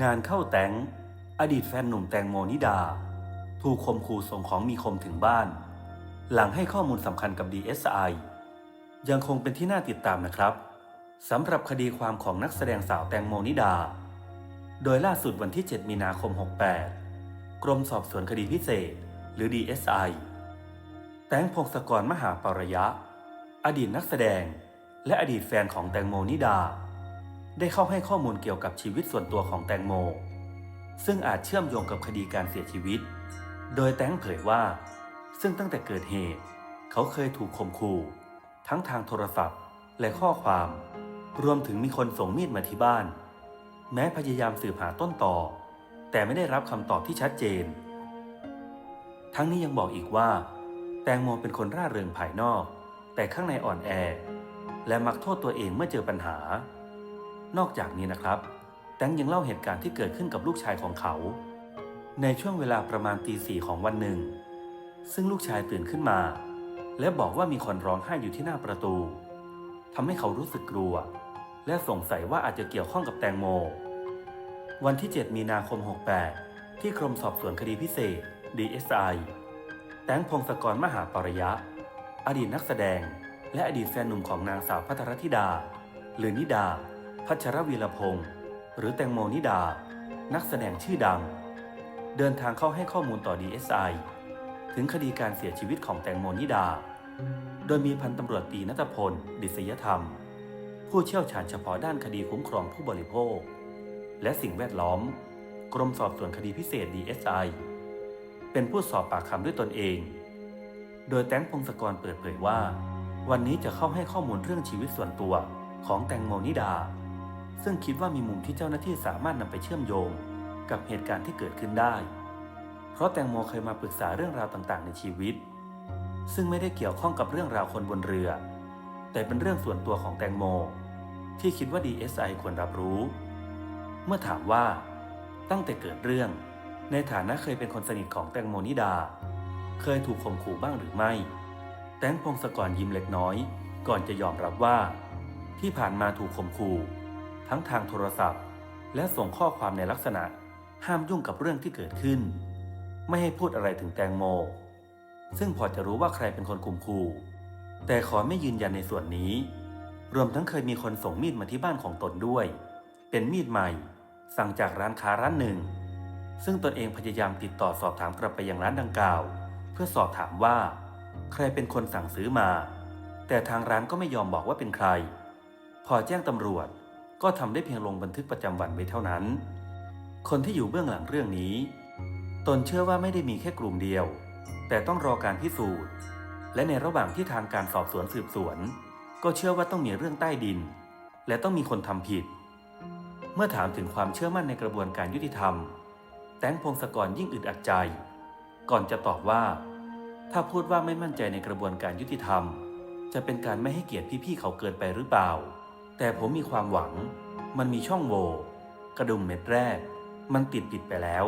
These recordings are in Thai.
งานเข้าแตงอดีตแฟนหนุ่มแตงโมนิดา ถูกคมขู่ส่งของมีคมถึงบ้าน หลังให้ข้อมูลสำคัญกับ DSI ยังคงเป็นที่น่าติดตามนะครับสำหรับคดีความของนักแสดงสาวแตงโมนิดา โดยล่าสุดวันที่ 7 มีนาคม 68 กรมสอบสวนคดีพิเศษ หรือ DSI แตงพงศกรมหาปรยะ อดีตนักแสดง และอดีตแฟนของแตงโมนิดา ได้เข้าให้ข้อมูลเกี่ยวกับชีวิตส่วนตัวของแตงโม ซึ่งอาจเชื่อมโยงกับคดีการเสียชีวิต โดยแตงเผยว่า ซึ่งตั้งแต่เกิดเหตุ เขาเคยถูกข่มขู่ ทั้งทางโทรศัพท์และข้อความ รวมถึงมีคนส่งมีดมาที่บ้าน แม้พยายามสืบหาต้นต่อ แต่ไม่ได้รับคำตอบที่ชัดเจน ทั้งนี้ยังบอกอีกว่า แตงโมเป็นคนร่าเริงภายนอก แต่ข้างในอ่อนแอ และมักโทษตัวเองเมื่อเจอปัญหา นอกจากนี้นะครับ แตงยังเล่าเหตุการณ์ที่เกิดขึ้นกับลูกชายของเขา ในช่วงเวลาประมาณตีสี่ของวันหนึ่ง ซึ่งลูกชายตื่นขึ้นมา และบอกว่ามีคนร้องไห้อยู่ที่หน้าประตูทำให้เขารู้สึกกลัว และสงสัยว่าอาจจะเกี่ยวข้องกับแตงโม วันที่ 7 มีนาคม 68 ที่กรมสอบสวนคดีพิเศษ DSI แตงพงศกรมหาปริยะ อดีตนักแสดง และอดีตแฟนหนุ่มของนางสาวพัทรธิดา หรือนิดา พัชรวีรพงศ์หรือแตงโมนิดา นักแสดงชื่อดัง เดินทางเข้าให้ข้อมูลต่อ DSI ถึงคดีการเสียชีวิตของแตงโมนิดา โดยมีพันตำรวจตีนัทพล ดิษยธรรม ผู้เชี่ยวชาญเฉพาะด้านคดีคุ้มครองผู้บริโภค และสิ่งแวดล้อม กรมสอบสวนคดีพิเศษ DSI เป็นผู้สอบปากคำด้วยตนเอง โดยแตงพงศกรเปิดเผยว่า วันนี้จะเข้าให้ข้อมูลเรื่องชีวิตส่วนตัวของแตงโมนิดา ซึ่งคิดว่ามีมุมที่เจ้าหน้าที่สามารถนำไปเชื่อมโยง กับเหตุการณ์ที่เกิดขึ้นได้ เพราะแตงโมเคยมาปรึกษาเรื่องราวต่างๆ ในชีวิต ซึ่งไม่ได้เกี่ยวข้องกับเรื่องราวคนบนเรือ แต่เป็นเรื่องส่วนตัวของแตงโม ที่คิดว่า DSI ควรรับรู้ เมื่อถามว่า ตั้งแต่เกิดเรื่อง ในฐานะเคยเป็นคนสนิทของแตงโมนิดา เคยถูกข่มขู่บ้างหรือไม่ แตงพงศกรยิ้มเล็กน้อย ก่อนจะยอมรับว่า ที่ผ่านมาถูกข่มขู่ ทั้งทางโทรศัพท์ และส่งข้อความในลักษณะ ห้ามยุ่งกับเรื่องที่เกิดขึ้น ไม่ให้พูดอะไรถึงแตงโม ซึ่งพอจะรู้ว่าใครเป็นคนคุมขู่ แต่ขอไม่ยืนยันในส่วนนี้ รวมทั้งเคยมีคนส่งมีดมาที่บ้านของตนด้วย เป็นมีดใหม่ สั่งจากร้านค้าร้านหนึ่ง ซึ่งตนเองพยายามติดต่อสอบถามกลับไปยังร้านดังกล่าว เพื่อสอบถามว่า ใครเป็นคนสั่งซื้อมา แต่ทางร้านก็ไม่ยอมบอกว่าเป็นใคร พอแจ้งตำรวจ ก็ทำได้เพียงลงบันทึกประจำวันไว้เท่านั้น คนที่อยู่เบื้องหลังเรื่องนี้ ตนเชื่อว่าไม่ได้มีแค่กลุ่มเดียว แต่ต้องรอการพิสูจน์ และในระหว่างที่ทางการสอบสวนสืบสวน ก็เชื่อว่าต้องมีเรื่องใต้ดิน และต้องมีคนทำผิด เมื่อถามถึงความเชื่อมั่นในกระบวนการยุติธรรม แตงพงศกรยิ่งอึดอัดใจ ก่อนจะตอบว่า ถ้าพูดว่าไม่มั่นใจในกระบวนการยุติธรรม จะเป็นการไม่ให้เกียรติพี่ๆเขาเกินไปหรือเปล่า แต่ผมมีความหวัง มันมีช่องโหว่กระดุมเม็ดแรก มันติดปิดไปแล้ว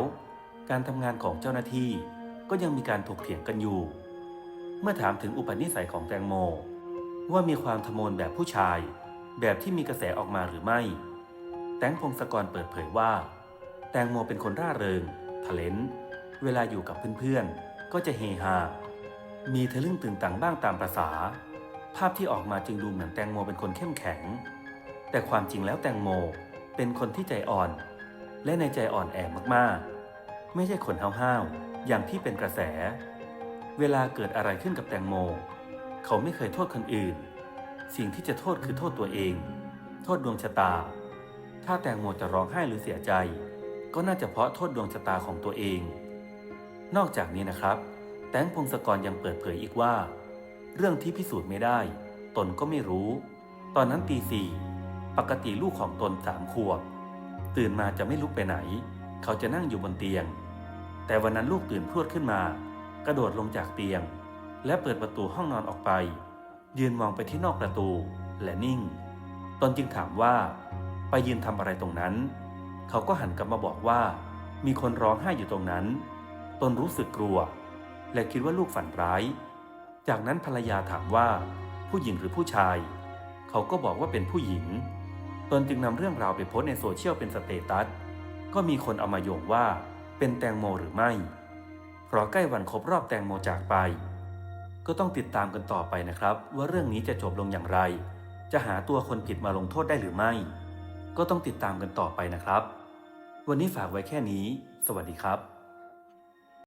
การทำงานของเจ้าหน้าที่ก็ยังมีการถกเถียงกันอยู่ เมื่อถามถึงอุปนิสัยของแตงโม ว่ามีความทะมนแบบผู้ชาย แบบที่มีกระแสออกมาหรือไม่ แตงพงศกรเปิดเผยว่า แตงโมเป็นคนร่าเริงทะเลนเวลาอยู่กับเพื่อนๆ ก็จะเฮฮา มีทะลึ่งตึงตังบ้างตามประษา ภาพที่ออกมาจึงดูเหมือนแตงโมเป็นคนเข้มแข็ง แต่ความจริงแล้วแตงโม เป็นคนที่ใจอ่อน และในใจอ่อนแอมากๆ ไม่ใช่คนห้าวๆอย่างที่เป็นกระแส เวลาเกิดอะไรขึ้นกับแตงโม เขาไม่เคยโทษคนอื่น สิ่งที่จะโทษคือโทษตัวเอง โทษดวงชะตา ถ้าแตงโมจะร้องไห้หรือเสียใจ ก็น่าจะเพราะโทษดวงชะตาของตัวเอง นอกจากนี้นะครับ แตงพงศกรยังเปิดเผยอีกว่า เรื่องที่พิสูจน์ไม่ได้ ตนก็ไม่รู้ ตอนนั้นตีสี่ ปกติลูกของตนสามขวบ ตื่นมาจะไม่ลุกไปไหน เขาจะนั่งอยู่บนเตียง แต่วันนั้นลูกตื่นพรวดขึ้นมา กระโดดลงจากเตียง และเปิดประตูห้องนอนออกไป ยืนมองไปที่นอกประตูและนิ่ง ตนจึงถามว่า ไปยืนทำอะไรตรงนั้น เขาก็หันกลับมาบอกว่า มีคนร้องไห้อยู่ตรงนั้น ตนรู้สึกกลัว และคิดว่าลูกฝันร้าย จากนั้นภรรยาถามว่า ผู้หญิงหรือผู้ชาย เขาก็บอกว่าเป็นผู้หญิง ตนจึงนำเรื่องราวไปโพสในโซเชียลเป็นสเตตัส ก็มีคนเอามาโยงว่าเป็นแตงโมหรือไม่ เพราะใกล้วันครบรอบแตงโมจากไป ก็ต้องติดตามกันต่อไปนะครับ ว่าเรื่องนี้จะจบลงอย่างไร จะหาตัวคนผิดมาลงโทษได้หรือไม่ ก็ต้องติดตามกันต่อไปนะครับ วันนี้ฝากไว้แค่นี้ สวัสดีครับ